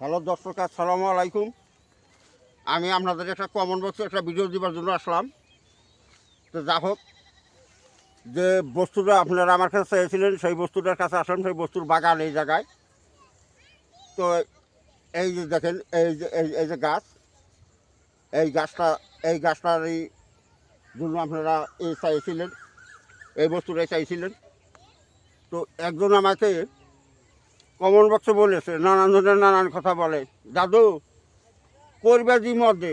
Hello দর্শক, আসসালামু আলাইকুম। আমি আপনাদের একটা কমন বক্সে একটা ভিডিও দেওয়ার জন্য আসলাম। তো যা হোক, যে বস্তুটা আপনারা আমার কাছে চেয়েছিলেন, সেই বস্তুটার কাছে আসেন, সেই বস্তুর বাগান এই জায়গায়। তো এই যে দেখেন, এই যে, এই এই যে গাছ, এই গাছটা, এই গাছটারই জন্য আপনারা এই চাইছিলেন, এই বস্তুটাই চাইছিলেন। তো একজন আমাকে কমন বক্সে বলেছে নানান ধরনের নানান কথা বলে। দাদু করবেজি মধ্যে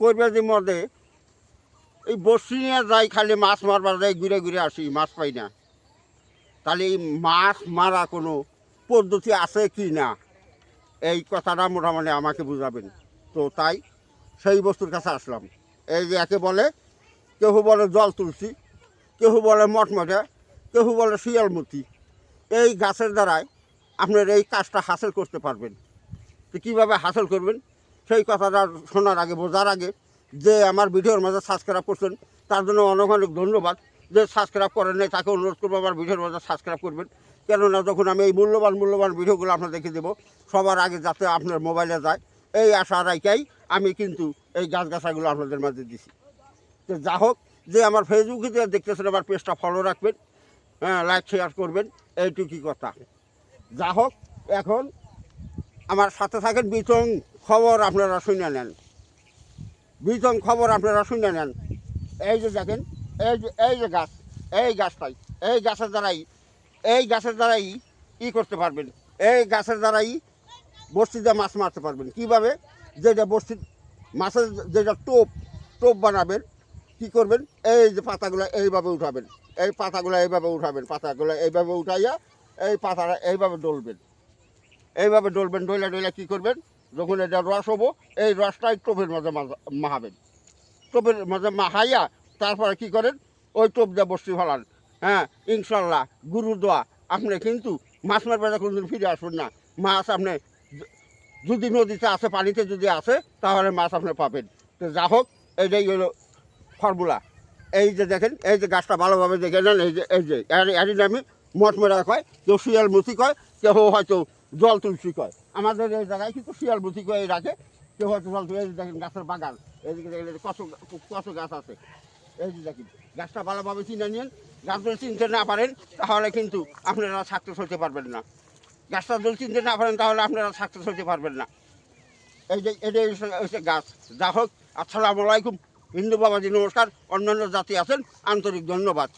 করবেজি মধ্যে এই বসি নিয়ে যাই খালি মাছ মারবার যাই, ঘুরে ঘুরে আসি, মাছ পাই না। তাহলে এই মাছ মারা কোনো পদ্ধতি আছে কি না? এই কথাটা মোটামুটি আমাকে বুঝাবেন। তো তাই সেই বস্তুর কাছে আসলাম। এই যে একে বলে কেউ বলে জল তুলসী কেউ বলে মটমটে কেউ বলে শিয়ালমতি। এই গাছের দ্বারাই আপনার এই কাজটা হাসিল করতে পারবেন। তো কীভাবে হাসিল করবেন? সেই কথাটা শোনার আগে, বোঝার আগে যে আমার ভিডিওর মাঝে সাবস্ক্রাইব করছেন, তার জন্য অনেক অনেক ধন্যবাদ। যে সাবস্ক্রাইব করেন নাই, তাকে অনুরোধ করব আমার ভিডিওর মাঝে সাবস্ক্রাইব করবেন। কেননা যখন আমি এই মূল্যবান মূল্যবান ভিডিওগুলো আপনার দেখে দেবো, সবার আগে যাতে আপনার মোবাইলে যায়, এই আশা রাইকাই আমি কিন্তু এই গাছগাছাগুলো আপনাদের মাঝে দিছি। তো যা হোক, যে আমার ফেসবুকে দেখতেছেন, আমার পেজটা ফলো রাখবেন হ্যাঁ লাইক শেয়ার করবেন, এইটুকুই কথা। যা হোক, এখন আমার সাথে থাকেন বিতং খবর আপনারা শুনে নেন। বিতং খবর আপনারা শুনে নেন। এই যে দেখেন, এই যে এই যে গাছ, এই গাছটাই, এই গাছের দ্বারাই, এই গাছের দ্বারাই ই করতে পারবেন। এই গাছের দ্বারাই বস্তিতে মাছ মারতে পারবেন। কীভাবে? যেটা বস্তি মাছের যেটা টোপ টোপ বানাবেন, কি করবেন? এই যে পাতাগুলো এইভাবে উঠাবেন। এই পাতাগুলো এইভাবে উঠাবেন, পাতাগুলো এইভাবে উঠাইয়া এই পাতাটা এইভাবে ডলবেন। এইভাবে ডলবেন ডলে ডলে কী করবেন? যখন এটা রস হব, এই রসটাই টোপের মাঝে মাহাবেন টোপের মাঝে মাহাইয়া তারপরে কি করেন? ওই টোপ দিয়ে বসতে ফেলান। হ্যাঁ ইনশাল্লাহ গুরু দোয়া। আপনি কিন্তু মাছ মারবার কোনোদিন ফিরে আসবেন না। মাছ আপনি যদি নদীতে আসে পানিতে যদি আসে তাহলে মাছ আপনি পাবেন। তো যা হোক, এটাই হলো ফর্মুলা। এই যে দেখেন, এই যে গাছটা ভালোভাবে দেখে নেন, এই যে এই যে, এর- এরই মটমেরা কয় কেউ শিয়াল মুতি কয় কেউ হয়তো জল তুলসী কয়। আমাদের এই জায়গায় কিন্তু শিয়াল মুতি কয় রাখে কেউ হয়তো জল তুলে দেখেন গাছের বাগান, এদিকে দেখেন এই কত কত গাছ আছে। এই যে দেখেন, গাছটা ভালোভাবে চিনে নিন, গাছ যদি চিনতে না পারেন, তাহলে কিন্তু আপনারা সাকসেস হতে পারবেন না। গাছটা যদি চিনতে না পারেন, তাহলে আপনারা সাকসেস হতে পারবেন না। এই যে এটাই হচ্ছে গাছ। যা হোক, আসসালামু আলাইকুম। হিন্দু বাবাজি, নমস্কার। অন্যান্য জাতি আছেন, আন্তরিক ধন্যবাদ।